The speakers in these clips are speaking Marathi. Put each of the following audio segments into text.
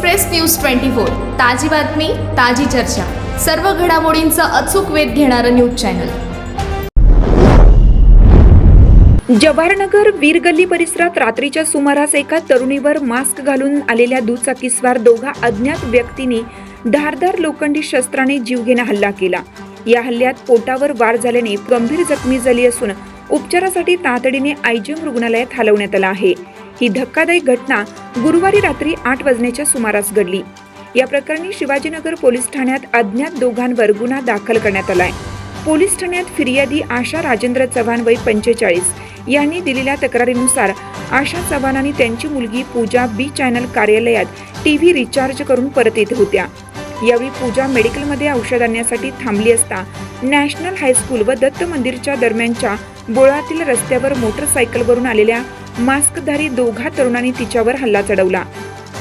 एक्सप्रेस न्यूज ट्वेंटी फोर ताजी बातमी ताजी चर्चा. सर्व घडामोडींचा अचूक वेध घेणारं न्यूज चॅनल. जवाहरनगर वीरगल्ली परिसरात रात्रीच्या सुमारास एका तरुणीवर मास्क घालून आलेल्या दुचाकीस्वार दोघा अज्ञात व्यक्तीने धारदार लोखंडी शस्त्राने जीवघेणा हल्ला केला. या हल्ल्यात पोटावर वार झाल्याने गंभीर जखमी झाली असून उपचारासाठी तातडीने आयजीएम रुग्णालयात हलवण्यात आला आहे. ही धक्कादायक घटना गुरुवारी रात्री आठ वाजण्याच्या सुमारास घडली. या प्रकरणी शिवाजीनगर पोलीस ठाण्यात अज्ञात दोघांवर गुन्हा दाखल करण्यात आलाय. पोलीस ठाण्यात फिर्यादी आशा राजेंद्र चव्हाण वय पंचेचाळीस यांनी दिलेल्या तक्रारीनुसार आशा चव्हाण आणि त्यांची मुलगी पूजा बी चॅनल कार्यालयात टीव्ही रिचार्ज करून परत येत होत्या. यावेळी पूजा मेडिकलमध्ये औषध आणण्यासाठी थांबली असता नॅशनल हायस्कूल व दत्त मंदिरच्या दरम्यानच्या बोळातील रस्त्यावर मोटरसायकलवरून आलेल्या मास्कधारी दोघा तरुणांनी तिच्यावर हल्ला चढवला.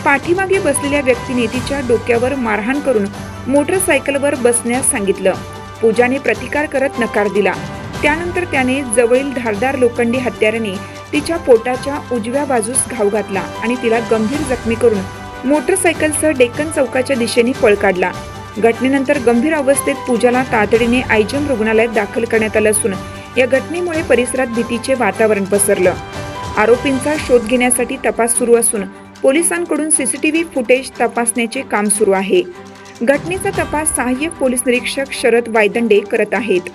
पाठीमागे बसलेल्या व्यक्तीने तिच्या डोक्यावर मारहाण करून मोटरसायकलवर बसण्यास सांगितलं. पूजाने प्रतिकार करत नकार दिला. त्यानंतर त्याने जवळील धारदार लोखंडी हत्याराने तिच्या पोटाच्या उजव्या बाजूस घाव घातला आणि तिला गंभीर जखमी करून मोटरसायकलसह डेक्कन चौकाच्या दिशेने पळ काढला. घटनेनंतर गंभीर अवस्थेत पूजाला तातडीने आयजम रुग्णालयात दाखल करण्यात आलं असून या घटनेमुळे परिसरात भीतीचे वातावरण पसरलं. आरोपींचा शोध घेण्यासाठी तपास सुरू असून पोलिसांकडून सीसीटीव्ही फुटेज तपासण्याचे काम सुरू आहे. घटनेचा तपास सहाय्यक पोलीस निरीक्षक शरद वायदंडे करत आहेत.